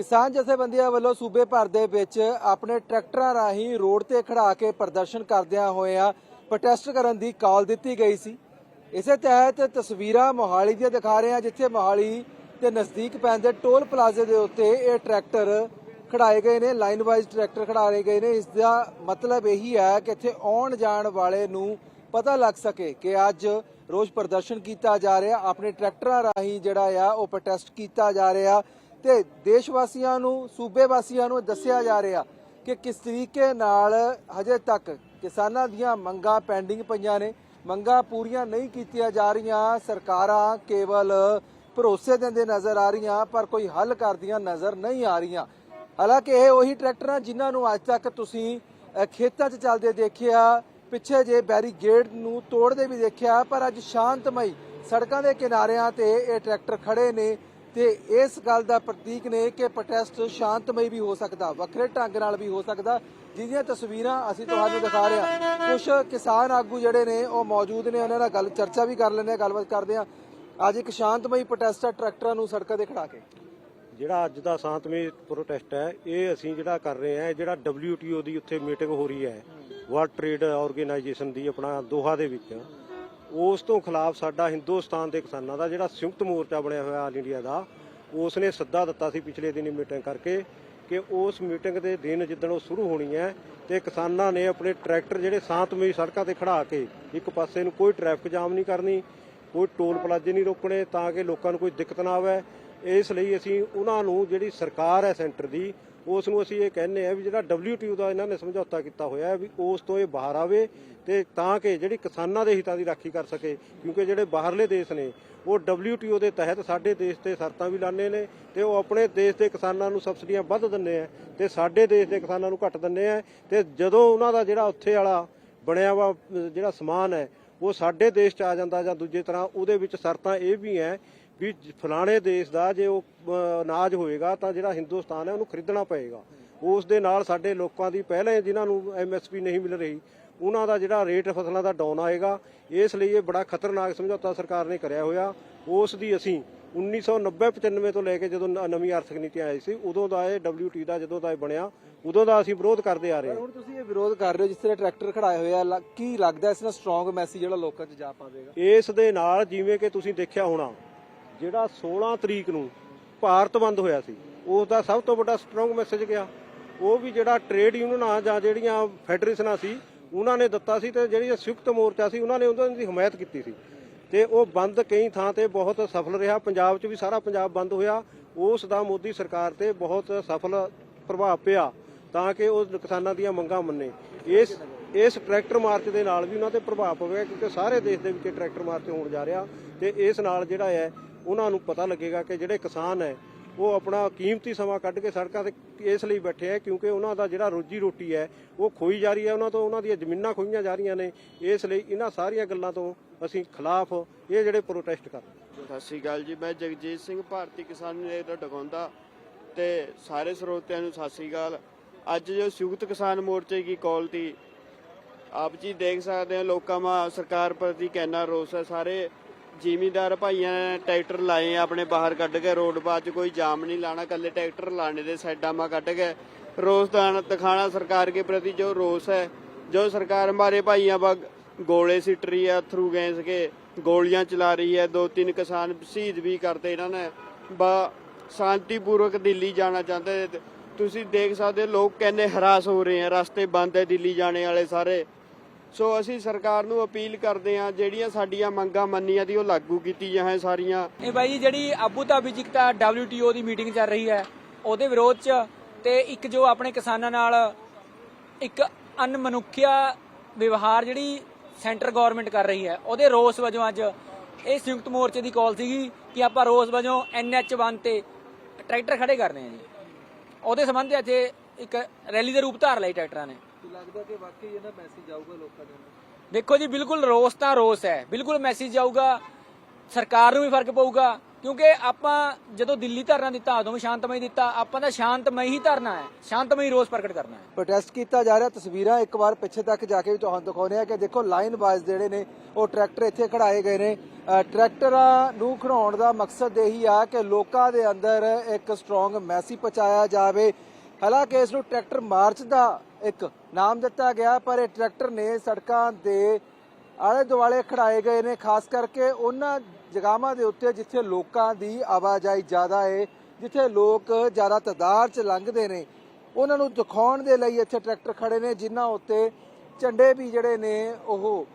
ਕਿਸਾਨ ਜਥੇਬੰਦੀਆਂ ਵੱਲੋਂ ਸੂਬੇ ਭਰ ਦੇ ਵਿੱਚ ਆਪਣੇ ਟਰੈਕਟਰਾਂ ਰਾਹੀਂ ਰੋਡ ਤੇ ਖੜਾ ਕੇ ਪ੍ਰਦਰਸ਼ਨ ਕਰਦਿਆਂ ਹੋਇਆਂ ਪ੍ਰੋਟੈਸਟ ਕਰਨ ਦੀ ਕਾਲ ਦਿੱਤੀ ਗਈ ਸੀ। ਇਸੇ ਤਹਿਤ ਤਸਵੀਰਾਂ ਮੋਹਾਲੀ ਦੀਆਂ ਦਿਖਾ ਰਹੇ ਹਾਂ, ਜਿੱਥੇ ਮੋਹਾਲੀ ਦੇ ਨਜ਼ਦੀਕ ਪੈਂਦੇ ਟੋਲ ਪਲਾਜ਼ੇ ਦੇ ਉੱਤੇ ਇਹ ਟਰੈਕਟਰ ਖੜਾਏ ਗਏ ਨੇ ਲਾਈਨ ਵਾਈਜ਼ ਟਰੈਕਟਰ ਖੜਾਏ ਗਏ ਨੇ। ਇਸ ਦਾ ਮਤਲਬ ਇਹੀ ਹੈ ਕਿ ਇੱਥੇ ਆਉਣ ਜਾਣ ਵਾਲੇ ਨੂੰ ਪਤਾ ਲੱਗ ਸਕੇ ਕਿ ਅੱਜ ਰੋਜ਼ ਪ੍ਰਦਰਸ਼ਨ ਕੀਤਾ ਜਾ ਰਿਹਾ। ਆਪਣੇ ਟਰੈਕਟਰਾਂ ਰਾਹੀਂ ਜਿਹੜਾ ਆ, ਉਹ ਪ੍ਰੋਟੈਸਟ ਕੀਤਾ ਜਾ ਰਿਹਾ। ਤੇ ਦੇਸ਼ ਵਾਸੀਆਂ ਨੂੰ ਸੂਬੇ ਵਾਸੀਆਂ ਨੂੰ ਦੱਸਿਆ ਜਾ ਰਿਹਾ ਕਿ ਕਿਸ ਤਰੀਕੇ ਨਾਲ ਹਜੇ ਤੱਕ ਕਿਸਾਨਾਂ ਦੀਆਂ ਮੰਗਾਂ ਪੈਂਡਿੰਗ ਪਈਆਂ ਨੇ। ਮੰਗਾਂ ਪੂਰੀਆਂ ਨਹੀਂ ਕੀਤੀਆਂ ਜਾ ਰਹੀਆਂ। ਸਰਕਾਰਾਂ ਕੇਵਲ ਭਰੋਸੇ ਦਿੰਦੇ ਨਜ਼ਰ ਆ ਰਹੀਆਂ, ਪਰ ਕੋਈ ਹੱਲ ਕਰਦੀਆਂ ਨਜ਼ਰ ਨਹੀਂ ਆ ਰਹੀਆਂ। ਹਾਲਾਂਕਿ ਇਹ ਉਹੀ ਟਰੈਕਟਰਾਂ ਜਿਨ੍ਹਾਂ ਨੂੰ ਅੱਜ ਤੱਕ ਤੁਸੀਂ ਖੇਤਾਂ 'ਚ ਚੱਲਦੇ ਦੇਖਿਆ, ਪਿੱਛੇ ਜੇ ਬੈਰੀਗੇਡ ਨੂੰ ਤੋੜਦੇ ਵੀ ਦੇਖਿਆ, ਪਰ ਅੱਜ ਸ਼ਾਂਤਮਈ ਸੜਕਾਂ ਦੇ ਕਿਨਾਰਿਆਂ ਤੇ ਇਹ ਟਰੈਕਟਰ ਖੜੇ ਨੇ। ਤੇ ਇਸ ਗੱਲ ਦਾ ਪ੍ਰਤੀਕ ਨੇ ਕਿ ਪ੍ਰੋਟੈਸਟ ਸ਼ਾਂਤਮਈ ਵੀ ਹੋ ਸਕਦਾ, ਵੱਖਰੇ ਢੰਗ ਨਾਲ ਵੀ ਹੋ ਸਕਦਾ। ਜਿਹਦੀਆਂ ਤਸਵੀਰਾਂ ਅਸੀਂ ਤੁਹਾਨੂੰ ਦਿਖਾ ਰਹੇ ਹਾਂ। ਕੁਝ ਕਿਸਾਨ ਆਗੂ ਜਿਹੜੇ ਨੇ, ਉਹ ਮੌਜੂਦ ਨੇ, ਉਹਨਾਂ ਨਾਲ ਗੱਲ, ਚਰਚਾ ਵੀ ਕਰ ਲੈਂਦੇ ਆ ਗੱਲਬਾਤ ਕਰਦੇ ਆ ਅੱਜ ਇੱਕ ਸ਼ਾਂਤਮਈ ਪ੍ਰੋਟੈਸਟ ਆ ਟਰੈਕਟਰਾਂ ਨੂੰ ਸੜਕਾਂ ਤੇ ਖੜਾ ਕੇ। ਜਿਹੜਾ ਅੱਜ ਦਾ ਸ਼ਾਂਤਮਈ ਪ੍ਰੋਟੈਸਟ ਹੈ, ਇਹ ਅਸੀਂ ਜਿਹੜਾ ਕਰ ਰਹੇ ਹਾਂ ਜਿਹੜਾ WTO ਦੀ ਉੱਥੇ ਮੀਟਿੰਗ ਹੋ ਰਹੀ ਹੈ, ਵਰਲਡ ਟ੍ਰੇਡ ਆਰਗੇਨਾਈਜੇਸ਼ਨ ਦੀ ਆਪਣਾ ਦੋਹਾ ਦੇ ਵਿੱਚ। ਉਸ ਤੋਂ ਖਿਲਾਫ ਸਾਡਾ ਹਿੰਦੁਸਤਾਨ ਦੇ ਕਿਸਾਨਾਂ ਦਾ ਜਿਹੜਾ ਸੰਯੁਕਤ ਮੋਰਚਾ ਬਣਿਆ ਹੋਇਆ ਆਲ ਇੰਡੀਆ ਦਾ ਉਸ ਨੇ ਸੱਦਾ ਦਿੱਤਾ ਸੀ ਪਿਛਲੇ ਦਿਨੀ ਮੀਟਿੰਗ ਕਰਕੇ ਕਿ ਉਸ ਮੀਟਿੰਗ ਦੇ ਦਿਨ ਜਿੱਦਣ ਉਹ ਸ਼ੁਰੂ ਹੋਣੀ ਹੈ ਤੇ ਕਿਸਾਨਾਂ ਨੇ ਆਪਣੇ ਟਰੈਕਟਰ ਜਿਹੜੇ ਸ਼ਾਂਤਮਈ ਸੜਕਾਂ ਤੇ ਖੜਾ ਕੇ ਇੱਕ ਪਾਸੇ ਨੂੰ ਕੋਈ ਟ੍ਰੈਫਿਕ ਜਾਮ ਨਹੀਂ ਕਰਨੀ, ਕੋਈ ਟੋਲ ਪਲਾਜ਼ੇ ਨਹੀਂ ਰੋਕਣੇ ਤਾਂ ਕਿ ਲੋਕਾਂ ਨੂੰ ਕੋਈ ਦਿੱਕਤ ਨਾ ਆਵੇ। ਇਸ ਲਈ ਅਸੀਂ ਉਹਨਾਂ ਨੂੰ ਜਿਹੜੀ ਸਰਕਾਰ ਹੈ ਸੈਂਟਰ ਦੀ ਉਸ ਨੂੰ ਅਸੀਂ ਇਹ ਕਹਿੰਦੇ ਆ ਵੀ ਜਿਹੜਾ WTO ਦਾ ਇਹਨਾਂ ਨੇ ਸਮਝੌਤਾ ਕੀਤਾ ਹੋਇਆ ਹੈ ਵੀ ਉਸ ਤੋਂ ਇਹ ਬਾਹਰ ਆਵੇ ਤੇ ਤਾਂ ਕਿ ਜਿਹੜੀ ਕਿਸਾਨਾਂ ਦੇ ਹਿੱਤਾਂ ਦੀ ਰਾਖੀ ਕਰ ਸਕੇ, ਕਿਉਂਕਿ ਜਿਹੜੇ ਬਾਹਰਲੇ ਦੇਸ਼ ਨੇ, ਉਹ WTO ਦੇ ਤਹਿਤ ਸਾਡੇ ਦੇਸ਼ ਤੇ ਸ਼ਰਤਾਂ ਵੀ ਲਾਣੇ ਨੇ ਤੇ ਉਹ ਆਪਣੇ ਦੇਸ਼ ਦੇ ਕਿਸਾਨਾਂ ਨੂੰ ਸਬਸਿਡੀਆਂ ਵੱਧ ਦਿੰਦੇ ਆ ਤੇ ਸਾਡੇ ਦੇਸ਼ ਦੇ ਕਿਸਾਨਾਂ ਨੂੰ ਘੱਟ ਦਿੰਦੇ ਆ ਤੇ ਜਦੋਂ ਉਹਨਾਂ ਦਾ ਜਿਹੜਾ ਉੱਥੇ ਵਾਲਾ ਬਣਿਆ ਵਾ, ਜਿਹੜਾ ਸਮਾਨ ਹੈ, ਉਹ ਸਾਡੇ ਦੇਸ਼ 'ਚ ਆ ਜਾਂਦਾ ਜਾਂ ਦੂਜੇ ਤਰ੍ਹਾਂ, ਉਹਦੇ ਵਿੱਚ ਸ਼ਰਤਾਂ ਇਹ ਵੀ ਹੈ ਵੀ ਫਲਾਣੇ ਦੇਸ਼ ਦਾ ਜੇ ਉਹ ਅਨਾਜ ਹੋਏਗਾ ਤਾਂ ਜਿਹੜਾ ਹਿੰਦੁਸਤਾਨ ਹੈ ਉਹਨੂੰ ਖਰੀਦਣਾ ਪਏਗਾ। ਉਸ ਦੇ ਨਾਲ ਸਾਡੇ ਲੋਕਾਂ ਦੀ ਪਹਿਲੇ ਜਿਨ੍ਹਾਂ ਨੂੰ ਐਮਐਸਪੀ ਨਹੀਂ ਮਿਲ ਰਹੀ ਉਹਨਾਂ ਦਾ ਜਿਹੜਾ ਰੇਟ ਫਸਲਾਂ ਦਾ ਡਾਊਨ ਆਏਗਾ ਇਸ ਲਈ ਇਹ ਬੜਾ ਖਤਰਨਾਕ ਸਮਝੌਤਾ ਸਰਕਾਰ ਨੇ ਕਰਿਆ ਹੋਇਆ। ਉਸ ਦੀ ਅਸੀਂ 1990-95 ਤੋਂ ਲੈ ਕੇ ਜਦੋਂ ਨਵੀਂ ਆਰਥਿਕ ਨੀਤੀ ਆਈ ਸੀ ਉਦੋਂ ਦਾ ਇਹ WT ਦਾ ਜਦੋਂ ਦਾ ਇਹ ਬਣਿਆ ਉਦੋਂ ਦਾ ਅਸੀਂ ਵਿਰੋਧ ਕਰਦੇ ਆ ਰਹੇ ਹਾਂ। ਹੁਣ ਤੁਸੀਂ ਇਹ ਵਿਰੋਧ ਕਰ ਰਹੇ ਹੋ ਜਿਸ ਤਰ੍ਹਾਂ ਟਰੈਕਟਰ ਖੜਾਏ ਹੋਏ ਆ ਕੀ ਲੱਗਦਾ ਇਸ ਨਾਲ ਸਟਰੋਂਗ ਮੈਸੇਜ ਜਿਹੜਾ ਲੋਕਾਂ 'ਚ ਜਾ ਪਾਵੇਗਾ? ਇਸ ਦੇ ਨਾਲ ਜਿਵੇਂ ਕਿ ਤੁਸੀਂ ਦੇਖਿਆ ਹੋਣਾ ਜਿਹੜਾ 16 ਤਰੀਕ ਨੂੰ ਭਾਰਤ ਬੰਦ ਹੋਇਆ ਸੀ ਉਸ ਦਾ ਸਭ ਤੋਂ ਵੱਡਾ ਸਟਰੋਂਗ ਮੈਸੇਜ ਗਿਆ। ਉਹ ਵੀ ਜਿਹੜਾ ਟ੍ਰੇਡ ਯੂਨੀਅਨਾਂ ਜਾਂ ਜਿਹੜੀਆਂ ਫੈਡਰੇਸ਼ਨਾਂ ਸੀ, ਉਹਨਾਂ ਨੇ ਦਿੱਤਾ ਸੀ ਤੇ ਜਿਹੜੀ ਸੰਯੁਕਤ ਮੋਰਚਾ ਸੀ, ਉਹਨਾਂ ਨੇ ਉਹਨਾਂ ਦੀ ਹਮਾਇਤ ਕੀਤੀ ਸੀ। ਤੇ ਉਹ ਬੰਦ ਕਈ ਥਾਂ ਤੇ ਬਹੁਤ ਸਫਲ ਰਿਹਾ। ਪੰਜਾਬ 'ਚ ਵੀ ਸਾਰਾ ਪੰਜਾਬ ਬੰਦ ਹੋਇਆ। ਉਸ ਦਾ ਮੋਦੀ ਸਰਕਾਰ ਤੇ ਬਹੁਤ ਸਫਲ ਪ੍ਰਭਾਵ ਪਿਆ ਤਾਂ ਕਿ ਉਹ ਕਿਸਾਨਾਂ ਦੀਆਂ ਮੰਗਾਂ ਮੰਨੇ। ਇਸ ਇਸ ਟਰੈਕਟਰ ਮਾਰਚ ਦੇ ਨਾਲ ਵੀ ਉਹਨਾਂ ਤੇ ਪ੍ਰਭਾਵ ਪਵੇਗਾ ਕਿਉਂਕਿ ਸਾਰੇ ਦੇਸ਼ ਦੇ ਵਿੱਚ ਟਰੈਕਟਰ ਮਾਰਚ ਹੋਣ ਜਾ ਰਿਹਾ ਤੇ ਇਸ ਨਾਲ ਜਿਹੜਾ ਹੈ ਉਹਨਾਂ ਨੂੰ ਪਤਾ ਲੱਗੇਗਾ ਕਿ ਜਿਹੜੇ ਕਿਸਾਨ ਹੈ, ਉਹ ਆਪਣਾ ਕੀਮਤੀ ਸਮਾਂ ਕੱਢ ਕੇ ਸੜਕਾਂ ਤੇ ਇਸ ਲਈ ਬੈਠੇ ਆ ਕਿਉਂਕਿ ਉਹਨਾਂ ਦਾ ਜਿਹੜਾ ਰੋਜੀ ਰੋਟੀ ਹੈ, ਉਹ ਖੋਈ ਜਾ ਰਹੀ ਹੈ। ਉਹਨਾਂ ਤੋਂ ਉਹਨਾਂ ਦੀਆਂ ਜ਼ਮੀਨਾਂ ਖੋਈਆਂ ਜਾ ਰਹੀਆਂ ਨੇ। ਇਸ ਲਈ ਇਹਨਾਂ ਸਾਰੀਆਂ ਗੱਲਾਂ ਤੋਂ ਅਸੀਂ ਖਿਲਾਫ ਇਹ ਜਿਹੜੇ ਪ੍ਰੋਟੈਸਟ ਕਰ ਸਤਿ ਸ਼੍ਰੀ ਅਕਾਲ ਜੀ। ਮੈਂ ਜਗਜੀਤ ਸਿੰਘ, ਭਾਰਤੀ ਕਿਸਾਨ ਨੇਤਾ ਡਗਾਉਂਦਾ ਤੇ ਸਾਰੇ ਸਰੋਤਿਆਂ ਨੂੰ ਸਤਿ ਸ਼੍ਰੀ ਅਕਾਲ। ਅੱਜ ਜੋ ਸੰਯੁਕਤ ਕਿਸਾਨ ਮੋਰਚੇ ਦੀ ਕਾਲ ਤੀ ਆਪ ਜੀ ਦੇਖ ਸਕਦੇ ਹੋ, ਲੋਕਾਂ ਮਾ ਸਰਕਾਰ ਪ੍ਰਤੀ ਕਿੰਨਾ ਰੋਸ ਹੈ। ਸਾਰੇ ਜ਼ਿਮੀਦਾਰ ਭਾਈਆਂ ਨੇ ਟਰੈਕਟਰ ਲਾਏ ਆ, ਆਪਣੇ ਬਾਹਰ ਕੱਢ ਕੇ ਰੋਡ ਬਾਅਦ ਚ ਕੋਈ ਜਾਮ ਨਹੀਂ ਲਾਣਾ ਕੱਲੇ ਟਰੈਕਟਰ ਲਾਣੇ ਦੇ ਸਾਈਡਾਂ ਮਾ ਕੱਢ ਕੇ ਰੋਸ ਦਾ ਦਿਖਾਣਾ ਸਰਕਾਰ ਕੇ ਪ੍ਰਤੀ ਜੋ ਰੋਸ ਹੈ, ਜੋ ਸਰਕਾਰ ਹਮਾਰੇ ਭਾਈਆਂ ਬਾ ਗੋਲੇ ਸਿੱਟ ਰਹੀ ਹੈ ਥਰੂ ਗੈਸ ਕੇ ਗੋਲੀਆਂ ਚਲਾ ਰਹੀ ਹੈ, ਦੋ ਤਿੰਨ ਕਿਸਾਨ ਸ਼ਹੀਦ ਵੀ ਕਰਤੇ ਇਹਨਾਂ ਨੇ, ਬਾ ਸ਼ਾਂਤੀਪੂਰਵਕ ਦਿੱਲੀ ਜਾਣਾ ਚਾਹੁੰਦੇ ਤੇ ਤੁਸੀਂ ਦੇਖ ਸਕਦੇ ਹੋ ਲੋਕ ਕਹਿੰਦੇ ਹਰਾਸ ਹੋ ਰਹੇ ਆ, ਰਸਤੇ ਬੰਦ ਹੈ ਦਿੱਲੀ ਜਾਣੇ ਵਾਲੇ ਸਾਰੇ ਸੋ ਅਸੀਂ ਸਰਕਾਰ ਨੂੰ ਅਪੀਲ ਕਰਦੇ ਹਾਂ, ਜਿਹੜੀਆਂ ਸਾਡੀਆਂ ਮੰਗਾਂ ਮੰਨੀਆਂ ਦੀ ਉਹ ਲਾਗੂ ਕੀਤੀ ਜਾਏ ਸਾਰੀਆਂ। ਇਹ ਬਾਈ ਜਿਹੜੀ ਆਬੂ ਧਾਬੀ ਚ WTO ਦੀ ਮੀਟਿੰਗ ਚੱਲ ਰਹੀ ਹੈ, ਉਹਦੇ ਵਿਰੋਧ ਚ ਤੇ ਇੱਕ ਜੋ ਆਪਣੇ ਕਿਸਾਨਾਂ ਨਾਲ ਇੱਕ ਅਨਮਨੁੱਖਿਆ ਵਿਵਹਾਰ ਜਿਹੜੀ ਸੈਂਟਰ ਗਵਰਨਮੈਂਟ ਕਰ ਰਹੀ ਹੈ, ਉਹਦੇ ਰੋਸ ਵਜੋਂ ਅੱਜ ਇਹ ਸੰਯੁਕਤ ਮੋਰਚੇ ਦੀ ਕਾਲ ਸੀਗੀ ਕਿ ਆਪਾਂ ਰੋਸ ਵਜੋਂ NH1 ਤੇ ਟਰੈਕਟਰ ਖੜੇ ਕਰਨੇ ਆ ਜੀ। ਉਹਦੇ ਸੰਬੰਧ ਵਿੱਚ ਅੱਜ ਇੱਕ ਰੈਲੀ ਦੇ ਰੂਪ ਧਾਰ ਲਈ ਟਰੈਕਟਰਾਂ ਨੇ। ਲੱਗਦਾ ਕਿ ਵਾਕਈ ਇਹਦਾ ਮੈਸੇਜ ਆਊਗਾ ਲੋਕਾਂ ਦੇ ਦੇਖੋ ਜੀ ਬਿਲਕੁਲ ਰੋਸ ਤਾਂ ਰੋਸ ਹੈ। ਬਿਲਕੁਲ ਮੈਸੇਜ ਜਾਊਗਾ ਸਰਕਾਰ ਨੂੰ ਵੀ ਫ਼ਰਕ ਪਊਗਾ ਕਿਉਂਕਿ ਆਪਾਂ ਜਦੋਂ ਦਿੱਲੀ ਧਰਨਾ ਦਿੱਤਾ ਉਦੋਂ ਵੀ ਸ਼ਾਂਤਮਈ ਦਿੱਤਾ ਆਪਾਂ ਤਾਂ ਸ਼ਾਂਤਮਈ ਹੀ ਧਰਨਾ ਹੈ ਸ਼ਾਂਤਮਈ ਰੋਸ ਪ੍ਰਗਟ ਕਰਨਾ ਹੈ। ਪ੍ਰੋਟੈਸਟ ਕੀਤਾ ਜਾ ਰਿਹਾ ਤਸਵੀਰਾਂ ਇੱਕ ਵਾਰ ਪਿੱਛੇ ਤੱਕ ਜਾ ਕੇ ਵੀ ਤੁਹਾਨੂੰ ਦਿਖਾਉਂਦੇ ਆ ਕਿ ਦੇਖੋ ਲਾਈਨ ਬਾਜ਼ ਜਿਹੜੇ ਨੇ ਉਹ ਟਰੈਕਟਰ ਇੱਥੇ ਖੜਾਏ ਗਏ ਨੇ। ਟਰੈਕਟਰਾਂ ਨੂੰ ਖੜਾਉਣ ਦਾ ਮਕਸਦ ਇਹੀ ਆ ਕਿ ਲੋਕਾਂ ਦੇ ਅੰਦਰ ਇੱਕ ਸਟਰੋਂਗ ਮੈਸੇਜ ਪਹੁੰਚਾਇਆ ਜਾਵੇ। ਹਾਲਾਂਕਿ ਇਸ ਨੂੰ ਟਰੈਕਟਰ ਮਾਰਚ ਦਾ ਇੱਕ ਨਾਮ ਦਿੱਤਾ ਗਿਆ, ਪਰ ਇਹ ਟਰੈਕਟਰ ਨੇ ਸੜਕਾਂ ਦੇ ਆਲੇ ਦੁਆਲੇ ਖੜਾਏ ਗਏ ਨੇ, ਖਾਸ ਕਰਕੇ ਉਹਨਾਂ ਜਗਾਵਾਂ ਦੇ ਉੱਤੇ ਜਿੱਥੇ ਲੋਕਾਂ ਦੀ ਆਵਾਜਾਈ ਜ਼ਿਆਦਾ ਹੈ ਜਿੱਥੇ ਲੋਕ ਜ਼ਿਆਦਾ ਤਾਦਾਦ 'ਚ ਲੰਘਦੇ ਨੇ। ਉਹਨਾਂ ਨੂੰ ਦਿਖਾਉਣ ਦੇ ਲਈ ਇੱਥੇ ਟਰੈਕਟਰ ਖੜੇ ਨੇ, ਜਿਨ੍ਹਾਂ ਉੱਤੇ ਝੰਡੇ ਵੀ ਜਿਹੜੇ ਨੇ ਉਹ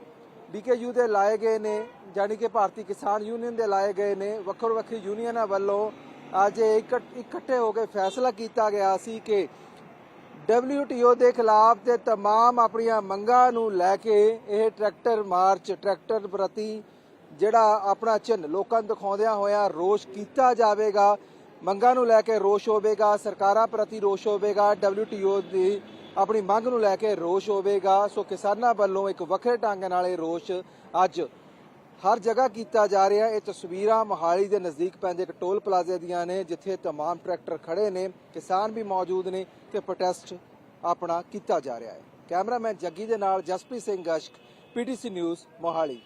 ਬੀਕੇਯੂ ਦੇ ਲਾਏ ਗਏ ਨੇ ਜਾਨੀ ਕਿ ਭਾਰਤੀ ਕਿਸਾਨ ਯੂਨੀਅਨ ਦੇ ਲਾਏ ਗਏ ਨੇ। ਵੱਖੋ ਵੱਖਰੀ ਯੂਨੀਅਨਾਂ ਵੱਲੋਂ ਅੱਜ ਇਹ ਇਕੱਠੇ ਹੋ ਕੇ ਫੈਸਲਾ ਕੀਤਾ ਗਿਆ ਸੀ ਕਿ WTO ਦੇ ਖਿਲਾਫ ਤੇ तमाम ਆਪਣੀਆਂ ਮੰਗਾਂ ਨੂੰ ਲੈ ਕੇ ਇਹ ਟਰੈਕਟਰ ਮਾਰਚ ਟਰੈਕਟਰ ਪ੍ਰਤੀ ਜਿਹੜਾ ਆਪਣਾ ਚਿੰਨ੍ਹ ਲੋਕਾਂ ਨੂੰ ਦਿਖਾਉਂਦਿਆਂ ਹੋਇਆਂ ਰੋਸ਼ ਕੀਤਾ ਜਾਵੇਗਾ ਮੰਗਾਂ ਨੂੰ ਲੈ ਕੇ ਰੋਸ਼ ਹੋਵੇਗਾ ਸਰਕਾਰਾਂ ਪ੍ਰਤੀ ਰੋਸ਼ ਹੋਵੇਗਾ WTO ਦੀ ਆਪਣੀ ਮੰਗ ਨੂੰ ਲੈ ਕੇ ਰੋਸ਼ ਹੋਵੇਗਾ ਸੋ ਕਿਸਾਨਾਂ ਵੱਲੋਂ ਇੱਕ ਵੱਖਰੇ ਢੰਗ ਨਾਲ ਇਹ ਰੋਸ਼ ਅੱਜ ਹਰ ਜਗ੍ਹਾ ਕੀਤਾ ਜਾ ਰਿਹਾ ਇਹ ਤਸਵੀਰਾਂ ਮੋਹਾਲੀ ਦੇ ਨਜ਼ਦੀਕ ਪੈਂਦੇ ਇੱਕ ਟੋਲ ਪਲਾਜ਼ੇ ਦੀਆਂ ਨੇ ਜਿੱਥੇ तमाम ਟਰੈਕਟਰ ਖੜੇ ਨੇ ਕਿਸਾਨ ਵੀ ਮੌਜੂਦ ਨੇ ਤੇ ਪ੍ਰੋਟੈਸਟ ਆਪਣਾ ਕੀਤਾ ਜਾ ਰਿਹਾ ਹੈ ਕੈਮਰਾਮੈਨ ਜੱਗੀ ਦੇ ਨਾਲ ਜਸਪ੍ਰੀਤ ਸਿੰਘ ਗਸ਼ਕ ਪੀਟੀਸੀ ਨਿਊਜ਼ ਮੋਹਾਲੀ